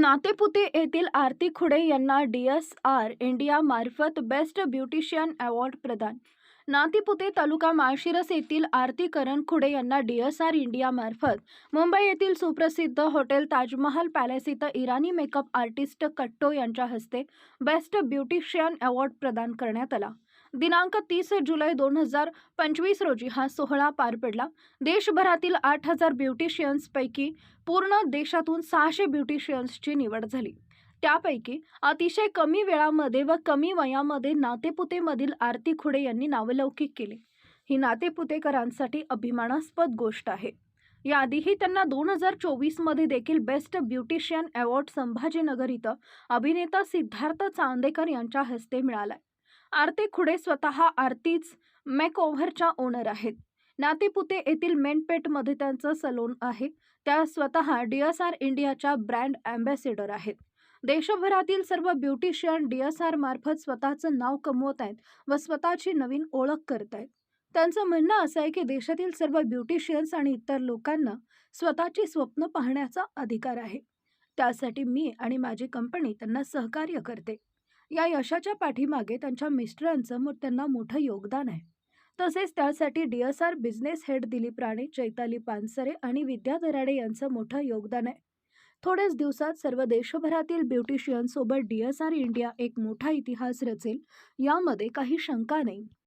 नातेपुते येथील आरती खुडे यांना D S R इंडियामार्फत बेस्ट ब्युटिशियन अवॉर्ड प्रदान. नातेपुते तालुका माळशिरस येथील आरती करण खुडे यांना डी एस आर इंडियामार्फत मुंबई येथील सुप्रसिद्ध हॉटेल ताजमहाल पॅलेस इथं इराणी मेकअप आर्टिस्ट कट्टो यांच्या हस्ते बेस्ट ब्युटिशियन अवॉर्ड प्रदान करण्यात आला. दिनांक तीस जुलै दोन हजार पंचवीस रोजी हा सोहळा पार पडला. देशभरातील आठ हजार ब्युटिशियन्सपैकी पूर्ण देशातून सहाशे ब्युटिशियन्सची निवड झाली. त्यापैकी अतिशय कमी वेळामध्ये व कमी वयामध्ये नातेपुतेमधील आरती खुडे यांनी नावलौकिक केले. ही नातेपुतेकरांसाठी अभिमानास्पद गोष्ट आहे. याआधीही त्यांना दोन हजार चोवीसमध्ये देखील बेस्ट ब्युटिशियन अवॉर्ड संभाजीनगर इथं अभिनेता सिद्धार्थ चांदेकर यांच्या हस्ते मिळालाय. आरती खुडे स्वतः आरतीच मेकओव्हरच्या ओनर आहेत. नातेपुते येथील मेनपेटमध्ये त्यांचं सलोन आहे. त्या स्वतः डी एस आर इंडियाच्या ब्रँड ॲम्बॅसेडर आहेत. देशभरातील सर्व ब्युटिशियन डी एस आर मार्फत स्वतःचं नाव कमवत आहेत व स्वतःची नवीन ओळख करत आहेत. त्यांचं म्हणणं असं आहे की देशातील सर्व ब्युटिशियन्स आणि इतर लोकांना स्वतःची स्वप्न पाहण्याचा अधिकार आहे. त्यासाठी मी आणि माझी कंपनी त्यांना सहकार्य करते. या यशाच्या पाठीमागे त्यांच्या मिस्टरांचं मग त्यांना मोठं योगदान आहे. तसेच त्यासाठी D S R business head Dilip Rane Chaitali Pansare आणि विद्या दराडे यांचं मोठं योगदान आहे. थोड्याच दिवसात सर्व देशभरातील ब्युटिशियनसोबत डी एस आर इंडिया एक मोठा इतिहास रचेल यामध्ये काही शंका नाही.